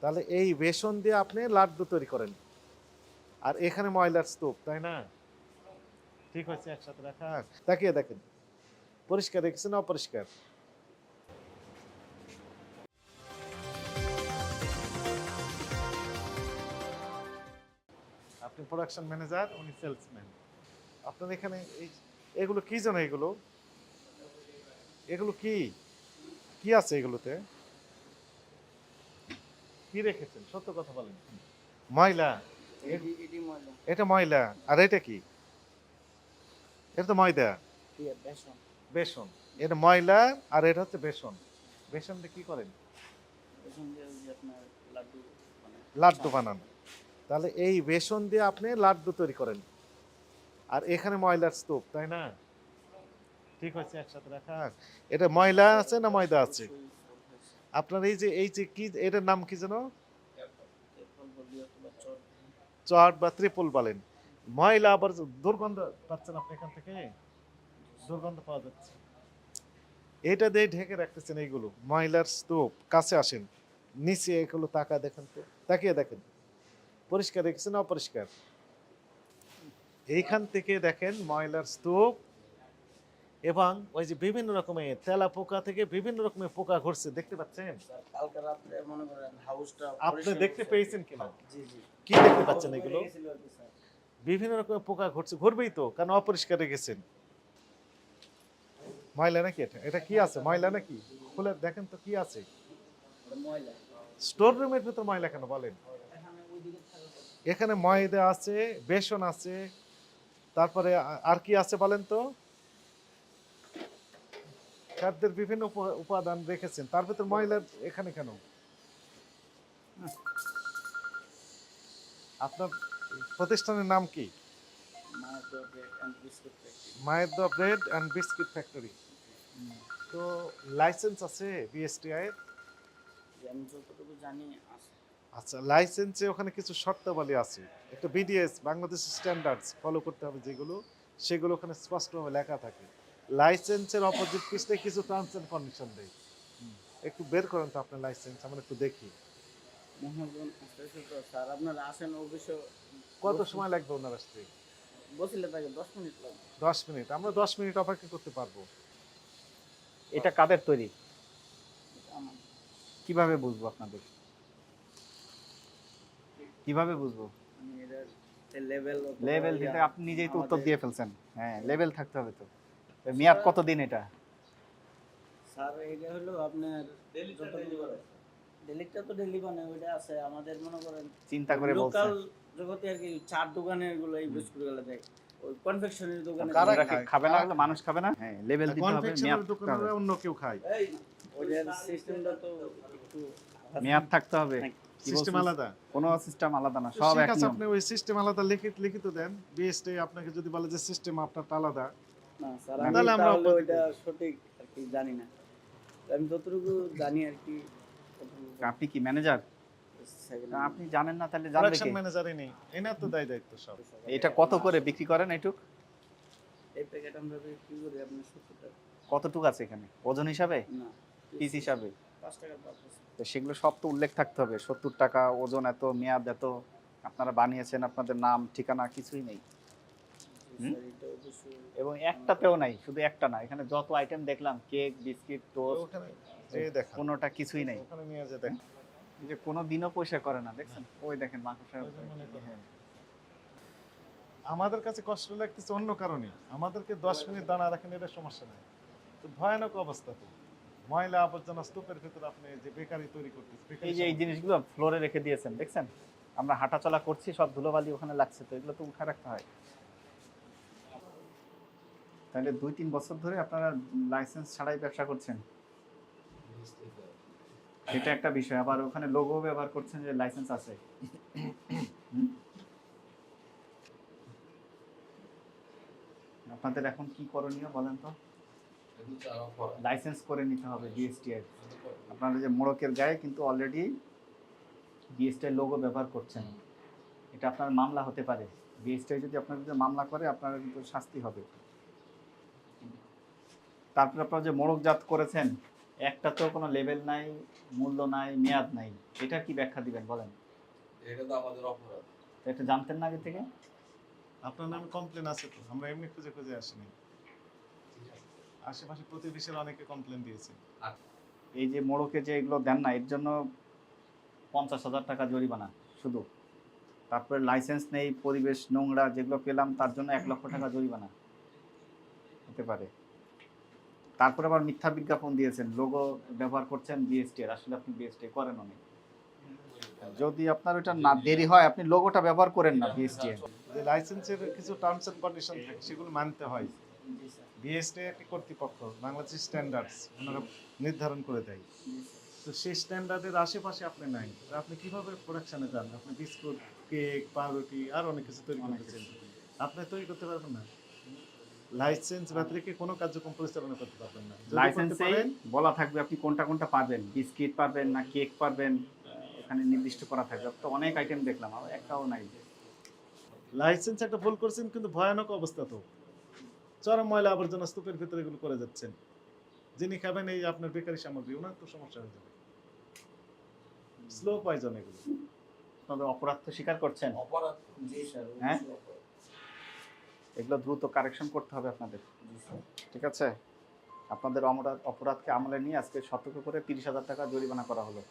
তাহলে এই বেসন দিয়ে আপনি লাড্ডু তৈরি করেন। আর এখানে ময়লার স্তূপ, তাই না? ঠিক হয়েছে, একসাথে রাখা। তাকিয়ে দেখেন। পরিষ্কার রেখেছেন অপরিষ্কার? আপনি প্রোডাকশন ম্যানেজার উনি সেলসম্যান আপনার এখানে এই এগুলো কি জানো এগুলো? এগুলো কি? কি আছে এগুলোতে? কি রেখেছেন? সত্য কথা বলেন। ময়লা। এটি ময়লা। আর এটা কি? এটা তো ময়দা। বেসন? বেসন। এটা ময়লা আর এটা হচ্ছে বেসন। বেসন দিয়ে কি করেন লাড্ডু লাড্ডু বানান। তাহলে এই বেসন দিয়ে আপনি লাড্ডু তৈরি করেন। আর এখানে ময়লার স্তূপ তাই না? ঠিক হয়েছে একসাথে রাখা এটা ময়লা আছে না ময়দা আছে। আপনার এই যে এই যে কি, এটার নাম কি যেন? চট বা ত্রিপল বলেন। ময়লা আবার দুর্গন্ধ পাচ্ছেন আপনি এখান থেকে? দুর্গন্ধ পাওয়া যাচ্ছে। এটা দিয়ে ঢেকে রাখতেছেন এইগুলো, ময়লার স্তূপ, কাছে আসেন। নিচে এগুলো তাকা দেখেন তো, তাকিয়ে দেখেন। পরিষ্কার রেখেছেন অপরিষ্কার? এইখান থেকে দেখেন ময়লার স্তূপ এবং ওই যে বিভিন্ন রকমের তেলা পোকা থেকে বিভিন্ন রকমের পোকা ঘুরছে দেখতে পাচ্ছেন? কালকে রাত্রে মনে করেন হাউসটা আপনি দেখতে পেয়েছেন কিনা? জি জি। কি দেখতে পাচ্ছেন এগুলো। বিভিন্ন রকমের পোকা ঘুরছে ঘুরবেই তো কারণ অপরিষ্কার রেখেছেন ময়লা নাকি এটা? এটা কি আছে ময়লা নাকি? খুলে দেখেন তো কি আছে। ময়লা। স্টোর রুমের ভিতর ময়লা কেন বলেন? এখানে ময়দা আছে বেসন আছে তারপরে আর কি আছে বলেন তো? খাদ্যের বিভিন্ন উপ- উপাদান রেখেছেন। তার ভিতর ময়লা এখানে কেন? আপনার প্রতিষ্ঠানের নাম কি? মায়ের দোয়া ব্রেড অ্যান্ড বিস্কিট ফ্যাক্টরি। তো লাইসেন্স আছে বিএসটিআই এর? আচ্ছা লাইসেন্সে ওখানে কিছু শর্তাবলী আছে। একটা বিডিএস বাংলাদেশ স্ট্যান্ডার্ডস ফলো করতে হবে যেগুলো, সেগুলো ওখানে স্পষ্টভাবে লেখা থাকে। লাইসেন্সের অপোজিট পিছনে কিছু টার্মস এন্ড কন্ডিশন দেয় একটু বের করেন তো আপনার লাইসেন্স আমরা একটু দেখি। স্যার আপনারা আসেন অবশ্য কত সময় লাগবে ওনার আসতে? বসলে তাকে দশ মিনিট লাগবে। দশ মিনিট আমরা দশ মিনিট অপেক্ষা করতে পারব। এটা কাদের তৈরি? কীভাবে বুঝব আপনাদের? কীভাবে বুঝব? লেভেল লেভেল দিতে আপনি নিজেই তো উত্তর দিয়ে ফেলছেন। হ্যাঁ লেভেল থাকতে হবে তো। মেয়াদ কতদিন এটা? স্যার এটা হলো আপনার ডেলিটা তো ডেলি বানায় ওইটা আছে আমাদের মনে করেন চিন্তা করে বলছেন লোকাল জগতে আর কি চার দোকানেরগুলো এই বিস্কুটগুলো দেয়। ওই কনফেকশনের দোকানে কারা? খাবে না মানুষ খাবে না? হ্যাঁ লেভেল দিতে হবে মেয়াদ দোকানে হবে। অন্য কেউ খায়। এই ওইটার সিস্টেমটা তো একটু মেয়াদ থাকতে হবে। সিস্টেম আলাদা। কোনো সিস্টেম আলাদা না সব এক আপনি ওই সিস্টেম আলাদা লিখিত লিখিত দেন। বিএসটি আপনাকে যদি বলে যে সিস্টেম আপনার আলাদা না স্যার না, আমি তাহলে আমরা ওইটা সঠিক আর কি জানি না। আমি যতটুকু জানি আর কি আপনি কি ম্যানেজার আপনি জানেন না তাহলে জানবে প্রোডাকশন কি? ম্যানেজারই নেই এনার তো দায় দায়িত্ব সব। এটা কত করে বিক্রি করেন এটুক এই প্যাকেট আমরা বিক্রি করি আপনি সত্তর টাকা কতটুক আছে এখানে? ওজন হিসাবে? না পিস হিসাবে? তো সেগুলো সব তো উল্লেখ থাকতে হবে সত্তর টাকা ওজন এত মেয়াদ এত আপনারা বানিয়েছেন আপনাদের নাম ঠিকানা কিছুই নেই। এবং একটাতেও নাই শুধু একটা না এখানে যত আইটেম দেখলাম কেক বিস্কিট টোস্ট কোনোটা কিছুই নাই। ওখানে যে কোনো দিনও পয়সা করে না দেখছেন? ওই দেখেন মাংস। আমাদের কাছে কষ্ট লাগতেছে অন্য কারণে। আমাদেরকে দশ মিনিট দাঁড়া রাখেন এটা সমস্যা নাই। তো ভয়ানক অবস্থা তো। ময়লা আবর্জনা স্তূপের ভিতরে আপনি যে বেকারি তৈরি করতেছে এই যে এই জিনিসগুলো ফ্লোরে রেখে দিয়েছেন দেখছেন? আমরা হাঁটাচলা করছি সব ধুলোবালি ওখানে লাগছে তো এগুলো তো উঠে রাখতে হয়। তাহলে দুই, তিন বছর ধরে আপনারা লাইসেন্স ছাড়াই ব্যবসা করছেন? এটা একটা বিষয়। আবার ওখানে লোগো ব্যবহার করছেন যে লাইসেন্স আছে। আপনাদের এখন কি করণীয় বলেন তো? লাইসেন্স করে নিতে হবে ডিএসটিআই আপনারা যে মোড়কের গায়ে কিন্তু অলরেডি বিএসটিআই লোগো ব্যবহার করছেন। এটা আপনার মামলা হতে পারে। বিএসটিআই যদি আপনার মামলা করে, আপনার কিন্তু শাস্তি হবে। তারপরে আপনারা যে মোড়কজাত করেছেন একটা তো কোনো লেভেল নাই মূল্য নাই মেয়াদ নাই। এটা কি ব্যাখ্যা দিবেন বলেন? এটা তো আমাদের অপরাধ। এটা জানতেন না আগে থেকে? আপনার নামে কমপ্লেন আছে তো আমরা এমনি খুঁজে খুঁজে আসিনি। আশেপাশে প্রতিবেশীর অনেকে কমপ্লেন দিয়েছে। এই যে মোড়কে যে এগুলো দেন না এর জন্য পঞ্চাশ হাজার টাকা জরিমানা শুধু। তারপরে লাইসেন্স নেই পরিবেশ নোংরা যেগুলো পেলাম তার জন্য এক লক্ষ টাকা জরিমানা। হতে পারে। তারপরে আবার মিথ্যা বিজ্ঞাপন দিয়েছেন লোগো ব্যবহার করছেন বিএসটি এর আসলে আপনি বিএসটি করেন অনেক। যদি আপনার ওটা না দেরি হয় আপনি লোগোটা ব্যবহার করেন না বিএসটি এর যে লাইসেন্সের কিছু টার্মস এন্ড কন্ডিশন থাকে সেগুলো মানতে হয়। বিএসটি একটি কর্তৃপক্ষ বাংলাদেশ স্ট্যান্ডার্ডস ওনারা নির্ধারণ করে দেয়। তো সেই স্ট্যান্ডার্ডের আশেপাশে আপনি নাই। আপনি কীভাবে প্রোডাকশনে যান? আপনি বিস্কুট কেক পাউরুটি আর অনেক কিছু তৈরি করতেছেন। আপনি তৈরি করতে পারবেন না। লাইসেন্স ব্যতিরেকে কোনো কার্যক্রম পরিচালনা করতে পারবেন না? লাইসেন্সে বলা থাকবে আপনি কোনটা কোনটা পাবেন বিস্কিট পাবেন না কেক পাবেন ওখানে নির্দিষ্ট করা থাকবে। তো অনেক আইটেম দেখলাম আর একটাও নাই। লাইসেন্স একটা ভুল করছেন কিন্তু ভয়ানক অবস্থা তো। চরম ময়লা আবর্জনা স্তূপের ভিতরে এগুলো করে যাচ্ছেন। যিনি খাবেন এই আপনার বেকারি সামগ্রী ওনার তো সমস্যা হয়ে যাবে। স্লো পয়জন এগুলো। আপনাদের অপরাধ তো স্বীকার করছেন। অপরাধ জি স্যার হ্যাঁ? এগুলো দ্রুত কারেকশন করতে হবে আপনাদের। ঠিক আছে? আপনাদের অপরাধ অপরাধকে আমলে নিয়ে আজকে সতর্ক করে তিরিশ হাজার টাকা জরিমানা করা হলো।